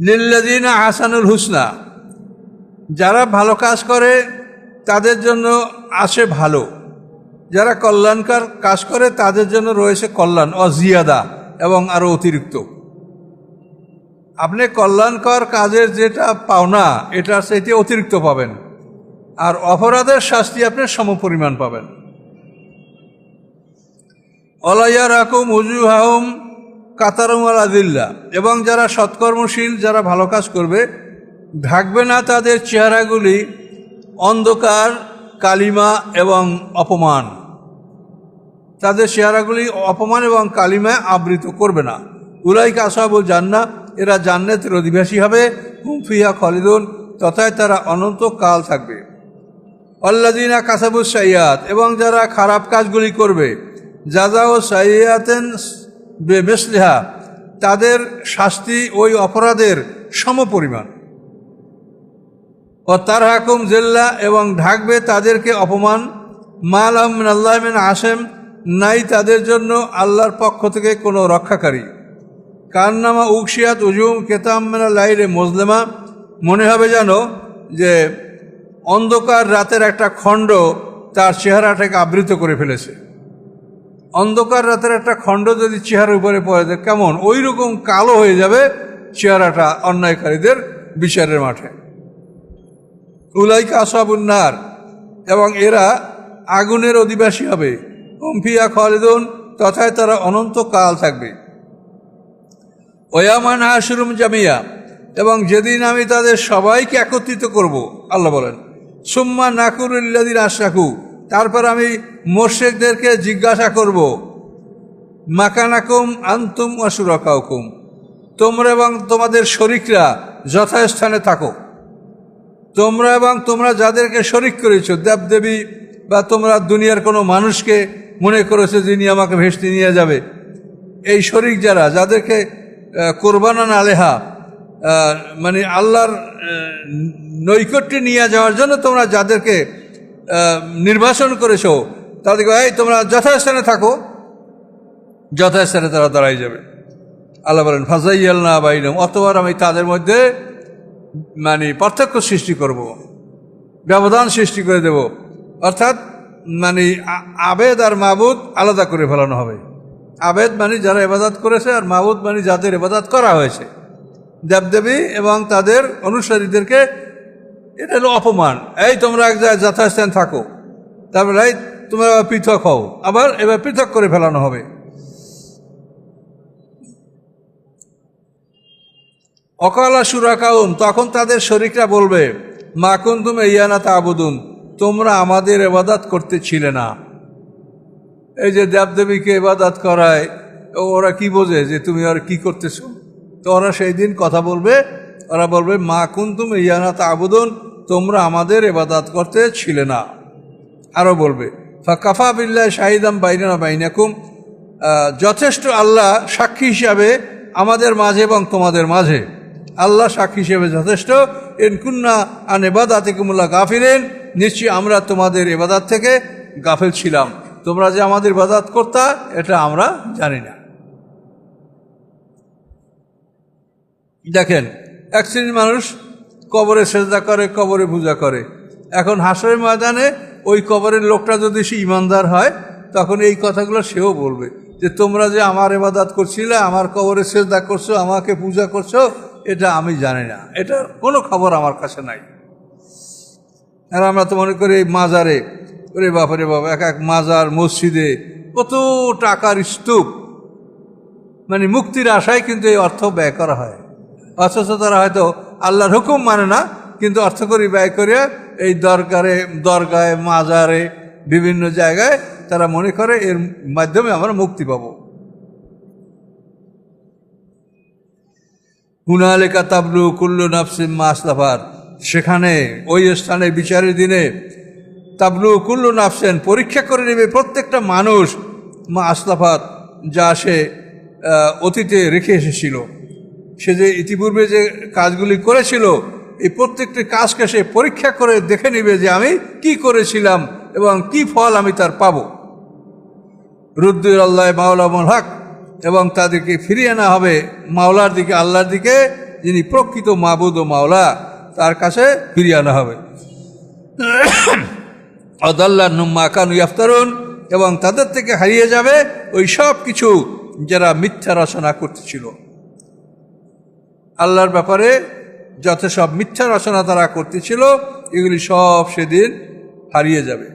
লিল্লাদিনা হাসানুল হুসনা, যারা ভালো কাজ করে, তাদের জন্য আছে ভালো। যারা কল্যাণকার কাজ করে, তাদের জন্য রয়েছে কল্যাণ, অজিয়াদা এবং আরও অতিরিক্ত। আপনি কল্যাণকর কাজের যেটা পাওনা, এটা সেইটি অতিরিক্ত পাবেন। আর অপরাধের শাস্তি আপনি সমপরিমাণ পাবেন। অলাইয়া রাকুম উজু হাউম কাতারুম আদিল্লা। এবং যারা সৎকর্মশীল, যারা ভালো কাজ করবে, ঢাকবে না তাদের চেহারাগুলি অন্ধকার, কালিমা এবং অপমান। তাদের চেহারাগুলি অপমান এবং কালিমায় আবৃত করবে না। উলাইক আসাবুল জান্না, এরা জান্নাতের অধিবাসী হবে। হুমফিয়া খলিদুন, তথায় তারা অনন্ত কাল থাকবে। অল্লাদিনা কাসাবুস সাইয়াত এবং যারা খারাপ কাজগুলি করবে যাজা ও সাইয়াতেন বেসলেহা তাদের শাস্তি ওই অপরাধের সমপরিমাণ। ও তার হাকুম জেল্লা এবং ঢাকবে তাদেরকে অপমান। মাল আহমিন আল্লাহমিন আসেম, নাই তাদের জন্য আল্লাহর পক্ষ থেকে কোনো রক্ষাকারী। কান্নামা উকশিয়াত উজুম কেতামেনা লাইরে মজলেমা। মনে হবে যেন যে অন্ধকার রাতের একটা খণ্ড তার চেহারাটাকে আবৃত করে ফেলেছে। অন্ধকার রাতের একটা খণ্ড যদি চেহারার উপরে পড়ে যায়, কেমন? ওই রকম কালো হয়ে যাবে চেহারাটা অন্যায়কারীদের বিচারের মাঠে। উলাইকা আসাবুন্নার এবং এরা আগুনের অধিবাসী হবে। কম্ফিয়া খালিদুন, তথায় তারা অনন্ত কাল থাকবে ওয়ামান হাসুরুম জামিয়া। এবং যেদিন আমি তাদের সবাইকে একত্রিত করব, আল্লাহ বলেন, সুম্মা নাকুরুল্লাদিন আশাকু তারপর আমি মোর্শেকদেরকে জিজ্ঞাসা করব, মাকানাকুম আন্তুম অসুরকাউকুম তোমরা এবং তোমাদের শরিকরা যথাস্থানে থাকো। তোমরা এবং তোমরা যাদেরকে শরিক করেছ, দেবদেবী বা তোমরা দুনিয়ার কোনো মানুষকে মনে করেছ যিনি আমাকে ভেসতে নিয়ে যাবে, এই শরিক যারা, যাদেরকে কোরবানান আলেহা মানে আল্লাহর নৈকট্যে নিয়ে যাওয়ার জন্য তোমরা যাদেরকে নির্বাসন করেছ তাদেরকে এই, তোমরা যথাস্থানে থাকো। যথাস্থানে তারা দাঁড়াই যাবে। আল্লাহ বলেন ফাজাইয়াল না বাইনম অতবার আমি তাদের মধ্যে মানে পার্থক্য সৃষ্টি করব। ব্যবধান সৃষ্টি করে দেব। অর্থাৎ মানে আবেদ আর মাবুদ আলাদা করে ফেলানো হবে। আবেদ মানে যারা এবাদাত করেছে আর মাবুদ মানে যাদের এবাদাত করা হয়েছে। দেবদেবী এবং তাদের অনুসারীদেরকে এটা হলো অপমান। এই তোমরা এক জায়গায় যথাস্থান থাকো। তারপরে এই তোমরা পৃথক হও। আবার এবার পৃথক করে ফেলানো হবে। অকালা সুরাকাউম তখন তাদের শরিকরা বলবে, মা কুন্তুম ইয়ানা তাবুদুন, তোমরা আমাদের এবাদাত করতে ছিলে না। এই যে দেবদেবীকে এবাদাত করায়, ওরা কি বোঝে যে তুমি আর কি করতেছো? তো ওরা সেই দিন কথা বলবে, ওরা বলবে, মা কুন্তুম ইয়ানা তাবুদুন তোমরা আমাদের এবাদাত করতে ছিলে না। আরও বলবে কাফা বিল্লাহ শাহিদাম বাইনা বাইনাকুম। যথেষ্ট আল্লাহ সাক্ষী হিসাবে আমাদের মাঝে এবং তোমাদের মাঝে। আল্লাহ সাক্ষী হিসেবে যথেষ্ট। এনকুন্না আন এবাদাতে কুমুল্লা গাফিলেন। নিশ্চয়ই আমরা তোমাদের এবাদাত থেকে গাফেল ছিলাম। তোমরা যে আমাদের ইবাদাত করতা, এটা আমরা জানি না। দেখেন, এক শ্রেণির মানুষ কবরে সেজদা করে, কবরে পূজা করে। এখন হাসরের ময়দানে ওই কবরের লোকটা যদি সে ইমানদার হয়, তখন এই কথাগুলো সেও বলবে যে, তোমরা যে আমার এবাদাত করছিলে, আমার কবরে সেজদা করছ, আমাকে পূজা করছ, এটা আমি জানি না। এটা কোনো খবর আমার কাছে নাই। আর আমরা তো মনে করি মাজারে, ওরে বাপরে বাপ, এক এক মাজার, মসজিদে কত টাকার স্তূপ। মানে মুক্তির আশায় কিন্তু এই অর্থ ব্যয় করা হয়। অথচ তারা হয়তো আল্লাহর হুকুম মানে না, কিন্তু অর্থ করি ব্যয় করে এই দরকারে, দরগায়, মাজারে, বিভিন্ন জায়গায় তারা মনে করে এর মাধ্যমে আমরা মুক্তি পাবো। হুনালেকা তাবলু কুল্লু নাফসিম মা আসলাফার সেখানে ওই স্থানে বিচারের দিনে তাবলু কুল্লু নাফসেন পরীক্ষা করে নেবে প্রত্যেকটা মানুষ মা আসলাফাত, যা সে অতীতে রেখে এসেছিল। সে যে ইতিপূর্বে যে কাজগুলি করেছিল, এই প্রত্যেকটি কাজকে সে পরীক্ষা করে দেখে নেবে যে আমি কি করেছিলাম এবং কি ফল আমি তার পাব। রুদ্দুর আল্লাহ মাওলামুল হক, এবং তাদেরকে ফিরিয়ে আনা হবে মাওলার দিকে, আল্লাহর দিকে, যিনি প্রকৃত মাবুদ ও মাওলা, তার কাছে ফিরিয়ে আনা হবে। অদাল্লা নুম্মা কানু ইয়াফতারুন, এবং তাদের থেকে হারিয়ে যাবে ওই সব কিছু যারা মিথ্যা রচনা করতেছিল। আল্লাহর ব্যাপারে যত সব মিথ্যা রচনা তারা করতেছিল এগুলি সব সেদিন হারিয়ে যাবে।